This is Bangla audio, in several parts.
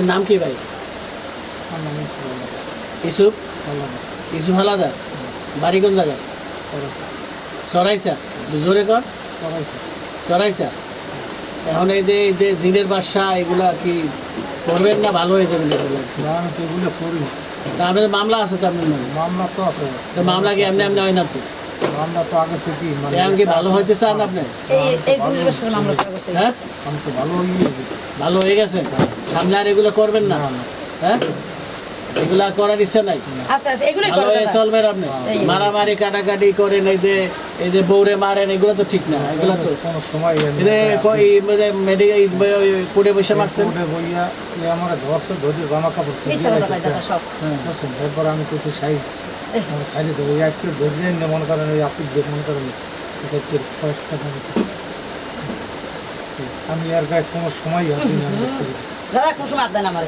আপনার নাম কি ভাই? ইসুফ ইসুফ হালাদার বাড়ি কোন জায়গায়? সরাইসা। জোরে কর। সরাইসা। এখন এই যে এই যে দিনের বাসা এগুলা কি করবেন না ভালো হয়ে যাবে এগুলো না আমি তো এগুলো করি। তা আপনাদের মামলা আছে তো আপনার মামলা তো আছে। তো মামলা কি এমনি এমনি হয় না তো? মামলা তো আগে থেকেই মানে কি ভালো হইতে চান আপনি? এই এই জিনিস ব্যবসার মামলা করা হ্যাঁ? আমি তো ভালো গেছি। ভালো হয়ে গেছেন সামনে আর এগুলো করবেন না? হ্যাঁ? এগুলা করার ইচ্ছা নাই? আচ্ছা আচ্ছা এগুলোই হয়ে চলবেন আপনি? মারামারি কাটাকাটি করেন এই যে এই যে বৌরে মারেন এগুলো তো ঠিক না। এগুলো তো কোনো সময় এই যে মেডিকেল কোর্টে বসে মারছেন? কোর্টে বইয়া এ আমার ধরছে ধরে জামা কাপড় সব। হ্যাঁ। এরপর আমি কিছু সাইজ। আমার সাইডে দেবো এই আজকে ধরে নিয়ে মনে করেন ওই আপনি দেখ মনে করেন কিছু একটু কয়েক টাকা নিতেছে। আমি আর গায়ে কোনো সময় হাতি না। দাদা কোন সময় আদান আমার।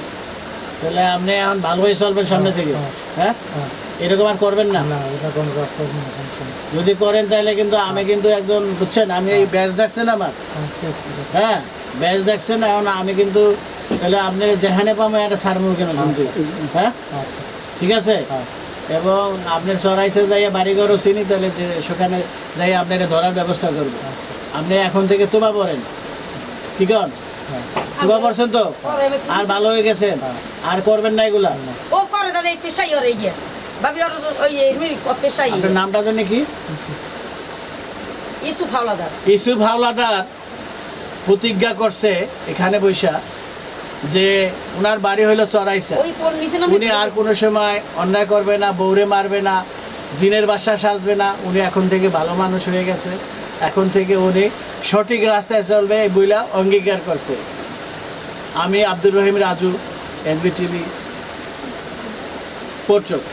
তাহলে আপনি এখন ভালো হয়ে চলবেন সামনে থেকে? হ্যাঁ। হ্যাঁ। হ্যাঁ? এরকম আর করবেন না? না এটা কোনো সময়। যদি করেন তাহলে কিন্তু আমি কিন্তু একজন বুঝছেন? আমি এই ব্যাচ দেখছেন আমার? হ্যাঁ ঠিক হ্যাঁ ব্যাচ দেখছেন এখন আমি কিন্তু তাহলে আপনি যেখানে পাবো একটা সারমুর কেন কিন্তু হ্যাঁ? আচ্ছা। ঠিক আছে? হ্যাঁ। এবং আপনি চড়াইছে যাইয়া বাড়িঘরও চিনি তাহলে যে সেখানে যাই আপনাকে ধরার ব্যবস্থা করব। আচ্ছা। আপনি এখন থেকে তোবা পড়েন। ঠিক আছে হ্যাঁ। তোবা পড়ছেন তো? আর ভালো হয়ে গেছেন আর করবেন না এগুলা? ও করে দাদা এই পেশাই ওর এই ভাবি ওর ওই পেশাই। আপনার নামটা জানি কি? আচ্ছা। ইসু ফাওলাদার। ইসুফ হাওলাদার প্রতিজ্ঞা করছে এখানে বৈশা। যে উনার বাড়ি হইল চড়াইছা উনি আর কোনো সময় অন্যায় করবে না বৌরে মারবে না জিনের বাসা সাজবে না। উনি এখন থেকে ভালো মানুষ হয়ে গেছে। এখন থেকে উনি সঠিক রাস্তায় চলবে এই বইলা অঙ্গীকার করছে। আমি আব্দুর রহিম রাজু এনবি টিভি পোর্ট্রোট।